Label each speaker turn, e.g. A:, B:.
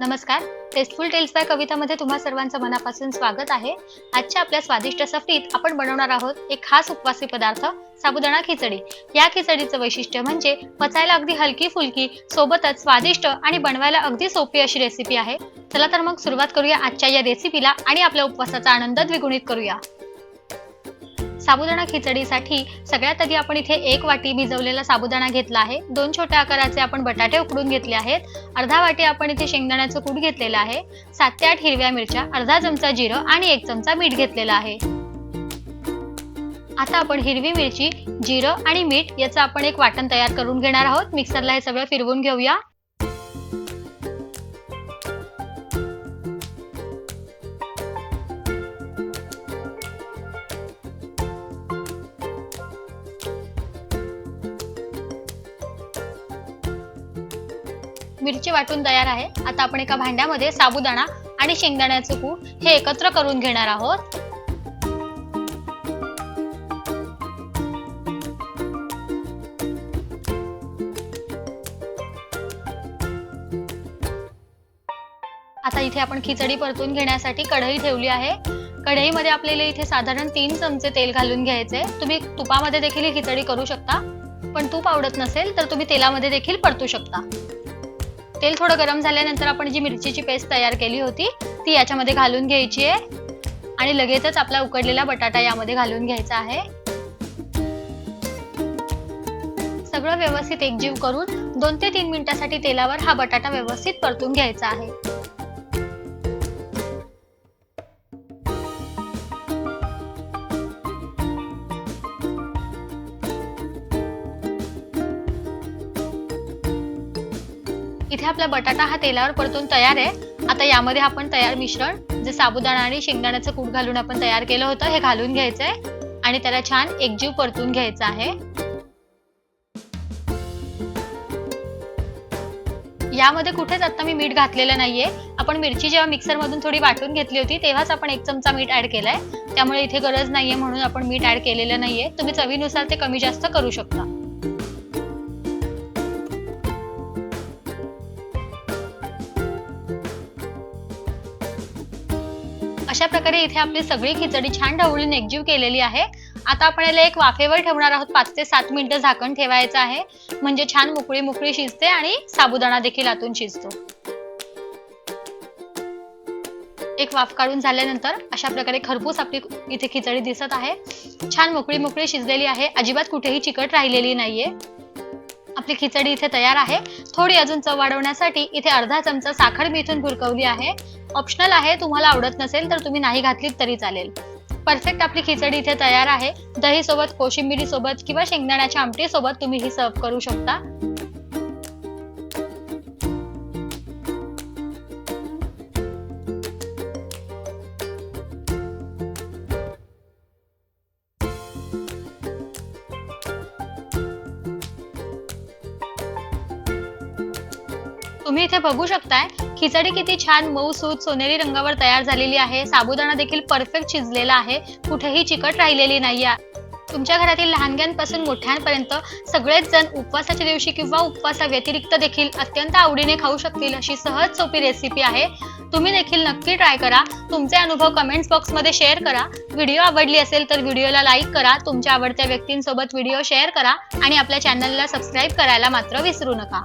A: नमस्कार. Tasteful tales by कवितामध्ये तुम्हा सर्वांचं मनापासून स्वागत आहे. आजच्या आपल्या स्वादिष्ट सफरीत आपण बनवणार आहोत एक खास उपवासी पदार्थ साबुदाणा खिचडी. या खिचडीचं वैशिष्ट्य म्हणजे पचायला अगदी हलकी फुलकी सोबतच स्वादिष्ट आणि बनवायला अगदी सोपी अशी रेसिपी आहे. चला तर मग सुरुवात करूया आजच्या या रेसिपीला आणि आपल्या उपवासाचा आनंद द्विगुणित करूया. साबुदाणा खिचडीसाठी सगळ्यात आधी आपण इथे एक वाटी भिजवलेला साबुदाणा घेतला आहे. दोन छोट्या आकाराचे आपण बटाटे उकडून घेतले आहेत. अर्धा वाटी आपण इथे शेंगदाण्याचं कूट घेतलेलं आहे. सात ते आठ हिरव्या मिरच्या अर्धा चमचा जिरं आणि एक चमचा मीठ घेतलेला आहे. आता आपण हिरवी मिरची जिरं आणि मीठ याचं आपण एक वाटण तयार करून घेणार आहोत. मिक्सरला हे सगळं फिरवून घेऊया. मिरची वाटून तयार आहे. आता आपण एका भांड्यामध्ये साबुदाणा आणि शेंगदाण्याचं कूट हे एकत्र करून घेणार आहोत. आता इथे आपण खिचडी परतून घेण्यासाठी कढई ठेवली आहे. कढईमध्ये आपल्याला इथे साधारण तीन चमचे तेल घालून घ्यायचे. तुम्ही तुपामध्ये देखील ही खिचडी करू शकता. पण तूप आवडत नसेल तर तुम्ही तेलामध्ये देखील परतू शकता. तेल थोडं गरम झाल्यानंतर आपण जी मिरचीची पेस्ट तयार केली होती ती याच्यामध्ये घालून घ्यायची आहे. आणि लगेचच आपला उकडलेला बटाटा यामध्ये घालून घ्यायचा आहे. सगळं व्यवस्थित एकजीव करून दोन ते तीन मिनिटासाठी तेलावर हा बटाटा व्यवस्थित परतून घ्यायचा आहे. इथे आपला बटाटा हा तेलावर परतून तयार आहे. आता यामध्ये आपण तयार मिश्रण जे साबुदाणा आणि शेंगदाण्याचं कूट घालून आपण तयार केलं होतं हे घालून घ्यायचंय. आणि त्याला छान एकजीव परतून घ्यायचा आहे. यामध्ये कुठेच आता मी मीठ घातलेलं नाहीये. आपण मिरची जेव्हा मिक्सर मधून थोडी वाटून घेतली होती तेव्हाच आपण एक चमचा मीठ ऍड केलाय. त्यामुळे इथे गरज नाहीये म्हणून आपण मीठ ऍड केलेलं नाहीये. तुम्ही चवीनुसार ते कमी जास्त करू शकता. अशा प्रकारे इथे आपली सगळी खिचडी छान ढवळून एकजीव केलेली आहे. आता आपण याला एक वाफेवर ठेवणार आहोत. पाच ते सात मिनिटं झाकण ठेवायचं आहे. म्हणजे छान मोकळी मोकळी शिजते आणि साबुदाणा देखील आतून शिजतो. एक वाफ काढून झाल्यानंतर अशा प्रकारे खरपूस आपली इथे खिचडी दिसत आहे. छान मोकळी मोकळी शिजलेली आहे. अजिबात कुठेही चिकट राहिलेली नाहीये. आपली खिचडी इथे तयार आहे. थोडी अजून चव वाढवण्यासाठी इथे अर्धा चमचा साखर मी इथून भुरकवली आहे. ऑप्शनल आहे तुम्हाला आवडत नसेल तर तुम्ही नाही घातलीत तरी चालेल. परफेक्ट आपली खिचडी इथे तयार आहे. दही सोबत कोशिंबिरी सोबत किंवा शेंगदाण्याच्या आमटी सोबत तुम्ही ही सर्व करू शकता. तुम्ही इथे बघू शकताय खिचडी किती छान मऊ सूत सोनेरी रंगावर तयार झालेली आहे. साबुदाणा देखील परफेक्ट शिजलेला आहे. कुठेही चिकट राहिलेली नाही तुमच्या घरातील लहानग्यांपासून मोठ्यांपर्यंत सगळेच जण उपवासाच्या दिवशी किंवा उपवासा व्यतिरिक्त देखील अत्यंत आवडीने खाऊ शकतील अशी सहज सोपी रेसिपी आहे. तुम्ही देखील नक्की ट्राय करा. तुमचे अनुभव कमेंट्स बॉक्समध्ये शेअर करा. व्हिडिओ आवडली असेल तर व्हिडिओला लाईक करा. तुमच्या आवडत्या व्यक्तींसोबत व्हिडिओ शेअर करा. आणि आपल्या चॅनलला सबस्क्राईब करायला मात्र विसरू नका.